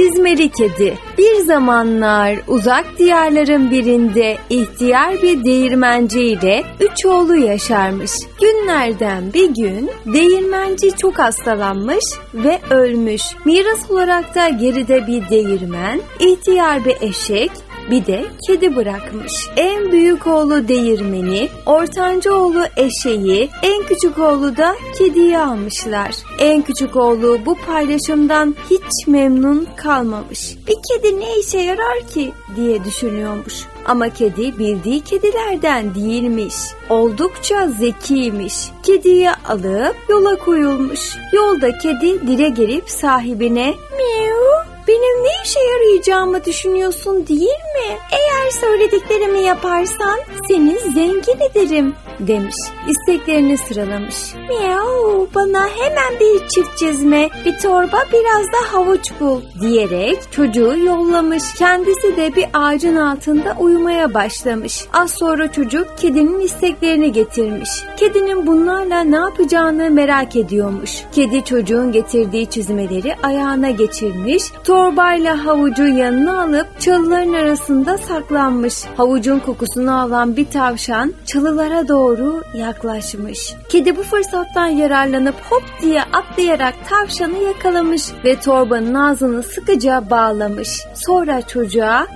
Çizmeli Kedi Bir zamanlar uzak diyarların birinde ihtiyar bir değirmenci ile üç oğlu yaşarmış. Günlerden bir gün değirmenci çok hastalanmış ve ölmüş. Miras olarak da geride bir değirmen, ihtiyar bir eşek, bir de kedi bırakmış. En büyük oğlu değirmeni, ortanca oğlu eşeği, en küçük oğlu da kediyi almışlar. En küçük oğlu bu paylaşımdan hiç memnun kalmamış. Bir kedi ne işe yarar ki diye düşünüyormuş. Ama kedi bildiği kedilerden değilmiş. Oldukça zekiymiş. Kediyi alıp yola koyulmuş. Yolda kedi dile gelip sahibine miau benim ne işe yarayacağımı düşünüyorsun değil mi? Eğer söylediklerimi yaparsan seni zengin ederim demiş. İsteklerini sıralamış. Miau bana hemen bir çift çizme, bir torba biraz da havuç bul diyerek çocuğu yollamış. Kendisi de bir ağacın altında uyumaya başlamış. Az sonra çocuk kedinin isteklerini getirmiş. Kedinin bunlarla ne yapacağını merak ediyormuş. Kedi çocuğun getirdiği çizmeleri ayağına geçirmiş. Torbayla havucu yanına alıp çalıların arasında saklanmış. Havucun kokusunu alan bir tavşan çalılara doğru yaklaşmış. Kedi bu fırsattan yararlanıp hop diye atlayarak tavşanı yakalamış ve torbanın ağzını sıkıca bağlamış. Sonra çocuğa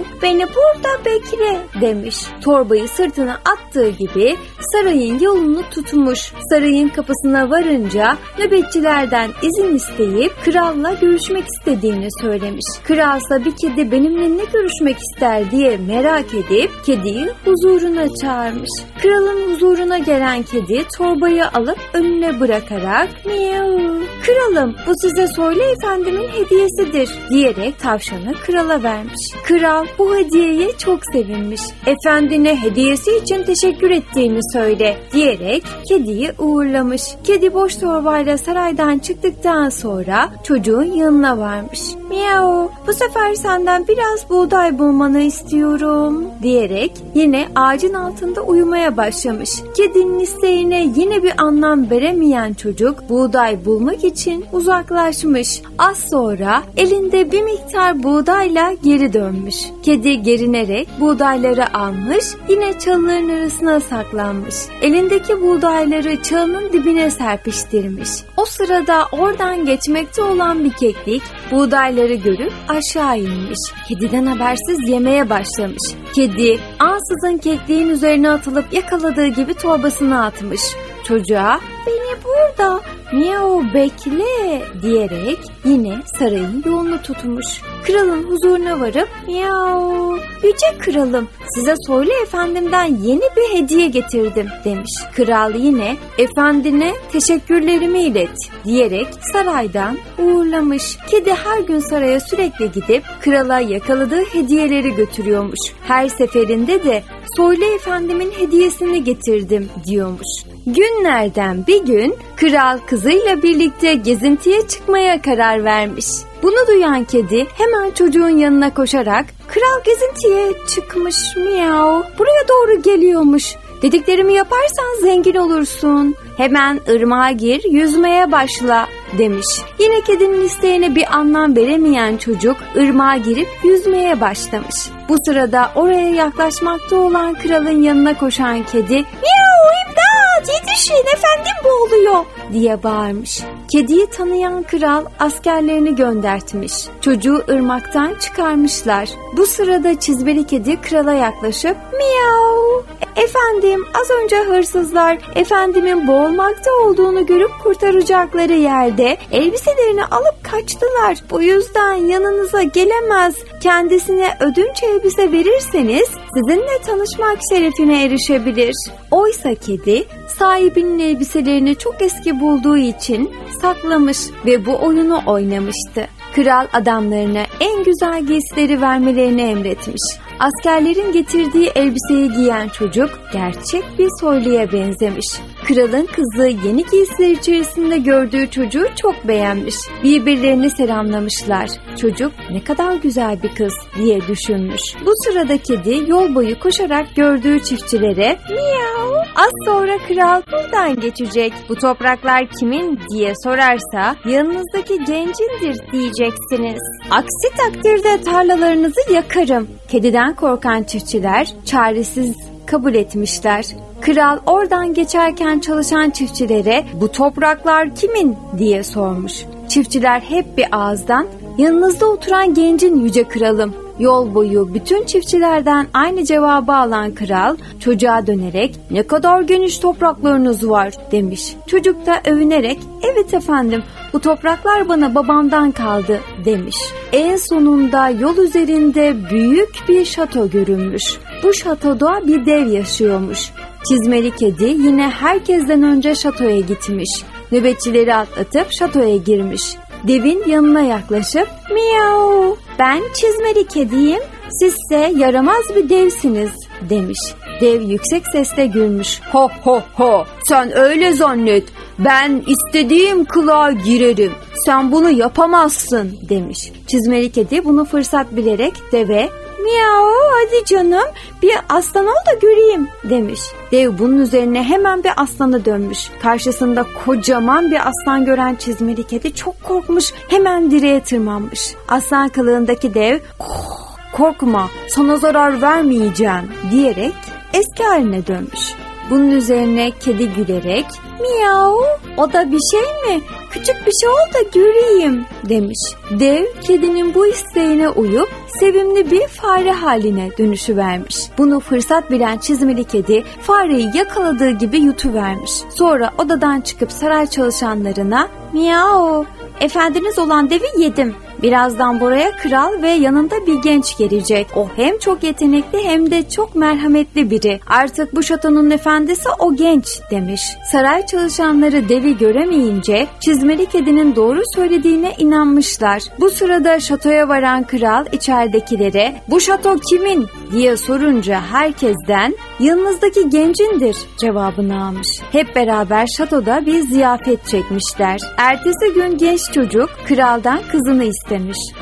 miau beni burada bekle demiş. Torbayı sırtına attığı gibi sarayın yolunu tutmuş. Sarayın kapısına varınca nöbetçilerden izin isteyip kralla görüşmek istediğini söylemiş. Kralsa bir kedi benimle ne görüşmek ister diye merak edip kediyi huzuruna çağırmış. Kralın huzuruna gelen kedi torbayı alıp önüne bırakarak miau kralım bu size söyle efendimin hediyesidir diyerek tavşanı krala vermiş. Kral bu hediyeye çok sevinmiş. Efendine hediyesi için teşekkür ettiğini söyle diyerek kediyi uğurlamış. Kedi boş torbayla saraydan çıktıktan sonra çocuğun yanına varmış. Miau bu sefer senden biraz buğday bulmanı istiyorum diyerek yine ağacın altında uyumaya başlamış. Kedinin isteğine yine bir anlam veremeyen çocuk buğday bulmak için uzaklaşmış. Az sonra elinde bir miktar buğdayla geri dönmüş. Kedi gerinerek buğdayları almış yine çalıların arasına saklanmış. Elindeki buğdayları çalının dibine serpiştirmiş. O sırada oradan geçmekte olan bir keklik buğdayları görüp aşağı inmiş. Kediden habersiz yemeye başlamış. Kedi ansızın kekliğin üzerine atılıp yakaladığı gibi torbasına atmış. Çocuğa beni burada miau bekle diyerek yine sarayın yolunu tutmuş. Kralın huzuruna varıp miau yüce kralım size söyle efendimden yeni bir hediye getirdim demiş. Kral yine efendine teşekkürlerimi ilet diyerek saraydan uğurlamış. Kedi her gün saraya sürekli gidip krala yakaladığı hediyeleri götürüyormuş. Her seferinde de söyle efendimin hediyesini getirdim diyormuş. Günlerden bir gün kral kızıyla birlikte gezintiye çıkmaya karar vermiş. Bunu duyan kedi hemen çocuğun yanına koşarak kral gezintiye çıkmış miyav buraya doğru geliyormuş. Dediklerimi yaparsan zengin olursun. Hemen ırmağa gir, yüzmeye başla demiş. Yine kedinin isteğine bir anlam veremeyen çocuk ırmağa girip yüzmeye başlamış. Bu sırada oraya yaklaşmakta olan kralın yanına koşan kedi "Miau yetişin efendim boğuluyor" diye bağırmış. Kediyi tanıyan kral askerlerini göndertmiş. Çocuğu ırmaktan çıkarmışlar. Bu sırada çizmeli kedi krala yaklaşıp miau Efendim az önce hırsızlar efendimin boğulmakta olduğunu görüp kurtaracakları yerde elbiselerini alıp kaçtılar. Bu yüzden yanınıza gelemez. Kendisine ödünç elbise verirseniz sizinle tanışmak şerefine erişebilir. Oysa kedi sahibinin elbiselerini çok eski bulduğu için saklamış ve bu oyunu oynamıştı. Kral adamlarına en güzel giysileri vermelerini emretmiş. Askerlerin getirdiği elbiseyi giyen çocuk gerçek bir soyluya benzemiş. Kralın kızı yeni giysiler içerisinde gördüğü çocuğu çok beğenmiş. Birbirlerini selamlamışlar. Çocuk ne kadar güzel bir kız diye düşünmüş. Bu sırada kedi yol boyu koşarak gördüğü çiftçilere miyav Az sonra kral buradan geçecek. Bu topraklar kimin diye sorarsa yanınızdaki gencindir diyeceksiniz. Aksi takdirde tarlalarınızı yakarım. Kediden korkan çiftçiler çaresiz kabul etmişler. Kral oradan geçerken çalışan çiftçilere bu topraklar kimin diye sormuş. Çiftçiler hep bir ağızdan yanınızda oturan gencin yüce kralım. Yol boyu bütün çiftçilerden aynı cevabı alan kral çocuğa dönerek ne kadar geniş topraklarınız var demiş. Çocuk da övünerek evet efendim bu topraklar bana babamdan kaldı demiş. En sonunda yol üzerinde büyük bir şato görünmüş. Bu şatoda bir dev yaşıyormuş. Çizmeli kedi yine herkesten önce şatoya gitmiş. Nöbetçileri atlatıp şatoya girmiş. Devin yanına yaklaşıp miyav ben çizmeli kediyim sizse yaramaz bir devsiniz demiş. Dev yüksek sesle gülmüş. Ho ho ho sen öyle zannet ben istediğim kılığa girerim sen bunu yapamazsın demiş. Çizmeli kedi bunu fırsat bilerek deve Miyav hadi canım bir aslan ol da göreyim demiş. Dev bunun üzerine hemen bir aslana dönmüş. Karşısında kocaman bir aslan gören çizmeli kedi çok korkmuş hemen direğe tırmanmış. Aslan kılığındaki dev korkma sana zarar vermeyeceğim diyerek eski haline dönmüş. Bunun üzerine kedi gülerek miyav o da bir şey mi? Küçük bir şey ol da göreyim demiş. Dev kedinin bu isteğine uyup sevimli bir fare haline dönüşü vermiş. Bunu fırsat bilen çizmeli kedi fareyi yakaladığı gibi yutuvermiş. Sonra odadan çıkıp saray çalışanlarına miyav efendiniz olan devi yedim. Birazdan buraya kral ve yanında bir genç gelecek. O hem çok yetenekli hem de çok merhametli biri. Artık bu şatonun efendisi o genç demiş. Saray çalışanları devi göremeyince çizmeli kedinin doğru söylediğine inanmışlar. Bu sırada şatoya varan kral içeridekilere bu şato kimin diye sorunca herkesten yanınızdaki gencindir cevabını almış. Hep beraber şatoda bir ziyafet çekmişler. Ertesi gün genç çocuk kraldan kızını istemiş.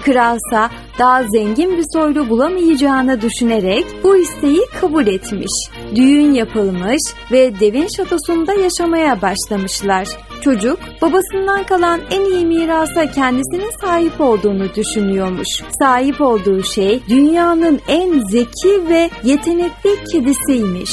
Kralsa daha zengin bir soylu bulamayacağını düşünerek bu isteği kabul etmiş. Düğün yapılmış ve devin şatosunda yaşamaya başlamışlar. Çocuk babasından kalan en iyi mirasa kendisinin sahip olduğunu düşünüyormuş. Sahip olduğu şey dünyanın en zeki ve yetenekli kedisiymiş.